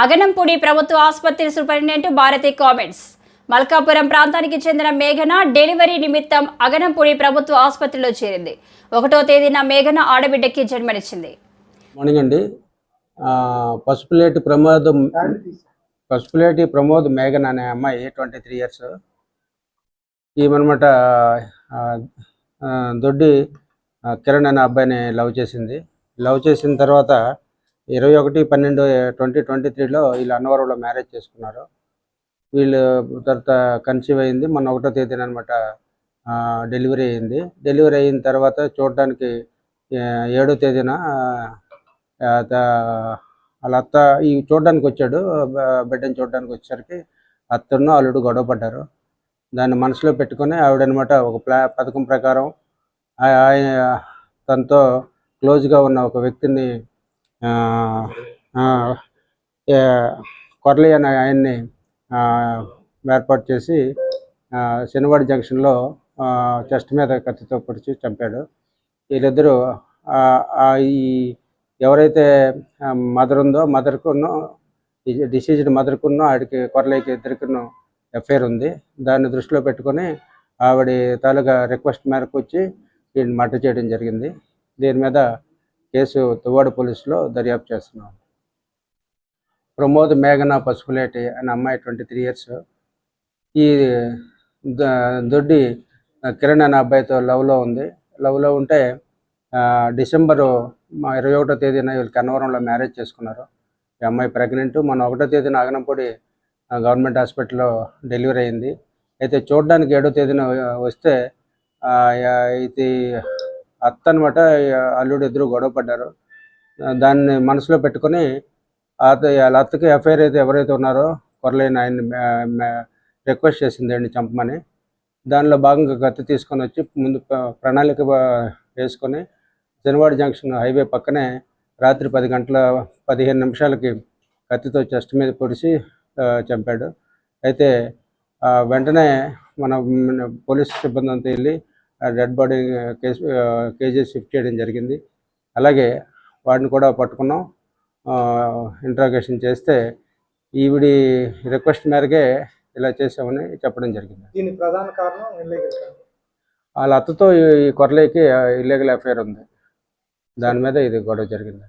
అగనంపూడి ప్రభుత్వ ఆసుపత్రి superintendent Bharati comments. Malkapuram ప్రాంతానికి చెందిన మేఘన డెలివరీ నిమిత్తం అగనంపూడి ప్రభుత్వ ఆసుపత్రిలో చేరింది. ఒకటో తేదీన మేఘన ఆడబిడ్డకి జన్మనిచ్చింది. మార్నింగ్ అండి. పసుపులేటి ప్రమోద్ పసుపులేటి ప్రమోద్ మేఘన్ అనే అమ్మాయి ట్వంటీ త్రీ ఇయర్స్. ఈమెనమాట దొడ్డి కిరణ్ అనే అబ్బాయిని లవ్ చేసింది. లవ్ చేసిన తర్వాత ఇరవై ఒకటి పన్నెండు ట్వంటీ ట్వంటీ త్రీలో వీళ్ళు అన్నవరంలో మ్యారేజ్ చేసుకున్నారు. వీళ్ళు తర్వాత కన్సీవ్ అయింది. మొన్న ఒకటో తేదీన అనమాట డెలివరీ అయింది. డెలివరీ అయిన తర్వాత చూడడానికి ఏడో తేదీన త- వాళ్ళ అత్త ఈ చూడడానికి వచ్చాడు బిడ్డను బిడ్డని చూడడానికి వచ్చేసరికి అత్తను అల్లుడు గొడవ పడ్డారు. దాన్ని మనసులో పెట్టుకొని ఆవిడనమాట ఒక ప్లా పథకం ప్రకారం ఆయన తనతో క్లోజ్గా ఉన్న ఒక వ్యక్తిని కొరలి అనే ఆయన్ని ఏర్పాటు చేసి శనివాడి జంక్షన్లో చెస్ట్ మీద కత్తితో పొడిచి చంపాడు. వీళ్ళిద్దరూ ఈ ఎవరైతే మదర్ ఉందో మదర్కును డిసీజ్డ్ మదర్కును ఆడికి కొరలేకి ఇద్దరికిను ఎఫ్ఐఆర్ ఉంది. దాన్ని దృష్టిలో పెట్టుకొని ఆవిడ తాలూకా రిక్వెస్ట్ మేరకు వచ్చి వీడిని మర్డర్ చేయడం జరిగింది. దీని మీద కేసు తువ్వాడ పోలీసులో దర్యాప్తు చేస్తున్నాం. ప్రమోద్ మేఘన పసుపులేటి అనే అమ్మాయి ట్వంటీ త్రీ ఇయర్స్. ఈ ద- దొడ్డి కిరణ్ అనే అబ్బాయితో లవ్లో ఉంది. లవ్లో ఉంటే డిసెంబరు ఇరవై ఒకటో తేదీన వీళ్ళు కన్నవరంలో మ్యారేజ్ చేసుకున్నారు. ఈ అమ్మాయి ప్రెగ్నెంట్. మన ఒకటో తేదీన ఆగనంపూడి గవర్నమెంట్ హాస్పిటల్లో డెలివరీ అయింది. అయితే చూడడానికి ఏడో తేదీన వస్తే ఇది అత్త అనమాట అల్లుడు ఇద్దరు గొడవ పడ్డారు. దాన్ని మనసులో పెట్టుకొని అత వాళ్ళ అత్తకి ఎఫ్ఐఆర్ అయితే ఎవరైతే ఉన్నారో కొరలేని ఆయన్ని రిక్వెస్ట్ చేసింది అండి చంపమని. దానిలో భాగంగా కత్తి తీసుకొని వచ్చి ముందు ప్రణాళిక వేసుకొని జనవాడ జంక్షన్ హైవే పక్కనే రాత్రి పది గంటల పదిహేను నిమిషాలకి కత్తితో చెస్ట్ మీద పొడిచి చంపాడు. అయితే వెంటనే మన మన పోలీస్ సిబ్బంది అంతా వెళ్ళి dead body case KG shift చేయడం జరిగింది. అలాగే వాడిని కూడా పట్టుకున్నాం. ఇంట్రాగేషన్ చేస్తే ఈవిడి రిక్వెస్ట్ మేరకే ఇలా చేసామని చెప్పడం జరిగింది. దీని ప్రధాన కారణం వాళ్ళ అత్తతో ఈ కొరలేకి ఇల్లీగల్ అఫైర్ ఉంది. దాని మీద ఇది గొడవ జరిగింది.